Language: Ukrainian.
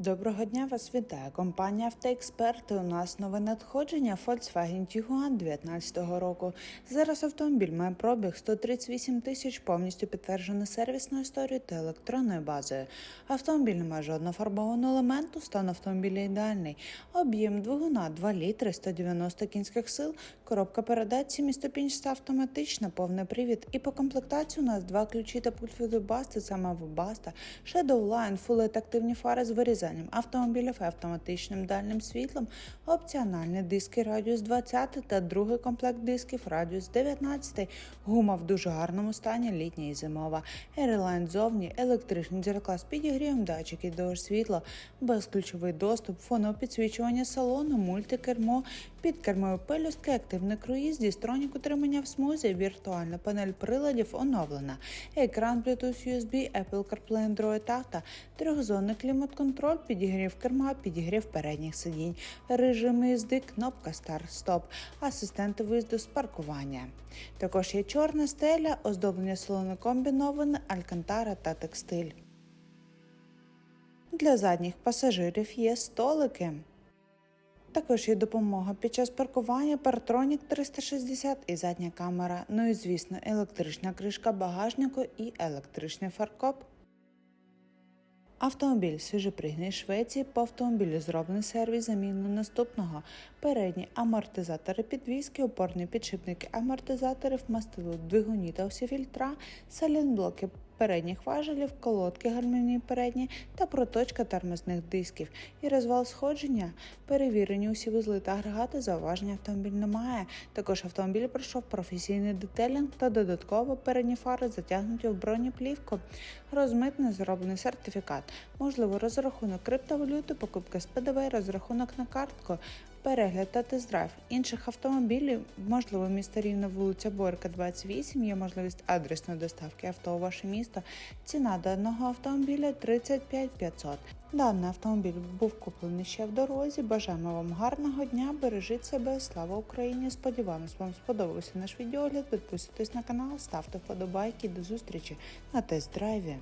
Доброго дня вас вітає компанія Автоексперти. У нас нове надходження Volkswagen Tiguan 2019 року. Зараз автомобіль має пробіг 138 тисяч, повністю підтверджений сервісною історією та електронною базою. Автомобіль не має жодного фарбованого елементу, стан автомобіля ідеальний. Об'єм двигуна 2 літри, 190 кінських сил, коробка передач 7-ступінчаста автоматична, повний привід. І по комплектації у нас два ключі та пульт від Webaста, саме Webaста, Shadow Line, LED активні фари з вирізанням автомобілів автоматичним дальним світлом, опціональні диски радіус 20 та другий комплект дисків радіус 19, гума в дуже гарному стані, літня і зимова, Airline зовні, електричний дзеркала з підігрівом, датчики дощ світла, безключовий доступ, фонове підсвічування салону, мультикермо, підкермові пелюстки, активний круїз, дістронік утримання в смузі, віртуальна панель приладів оновлена, екран Bluetooth USB, Apple CarPlay Android Auto, трьохзонний клімат-контроль, підігрів керма, підігрів передніх сидінь, режим їзди, кнопка старт-стоп, асистенти виїзду з паркування. Також є чорна стеля, оздоблення салону комбіноване, алькантара та текстиль. Для задніх пасажирів є столики. Також є допомога під час паркування Паратронік 360 і задня камера. Ну і звісно, електрична кришка багажнику і електричний фаркоп. Автомобіль свіжопригнаний Швеції по автомобілю зроблений сервіс заміну наступного. Передні амортизатори підвіски, опорні підшипники амортизаторів, мастилу, двигуні та усі фільтра, салінблоки передніх важелів, колодки гальмівні передні та проточка тормозних дисків. І розвал сходження. Перевірені усі вузли та агрегати, зауваження автомобіль немає. Також автомобіль пройшов професійний детелінг та додатково передні фари затягнуті в бронеплівку. Розмитний зроблений сертифікат. Можливо, розрахунок криптовалюти, покупка з ПДВ, розрахунок на картку. Перегляд та тест-драйв інших автомобілів, можливо, місто Рівне, вулиця Борка, 28, є можливість адресної доставки авто у ваше місто. Ціна даного автомобіля 35 500. Даний автомобіль був куплений ще в дорозі. Бажаємо вам гарного дня, бережіть себе, слава Україні! Сподіваємось, вам сподобався наш відеогляд. Підписуйтесь на канал, ставте вподобайки. До зустрічі на тест-драйві.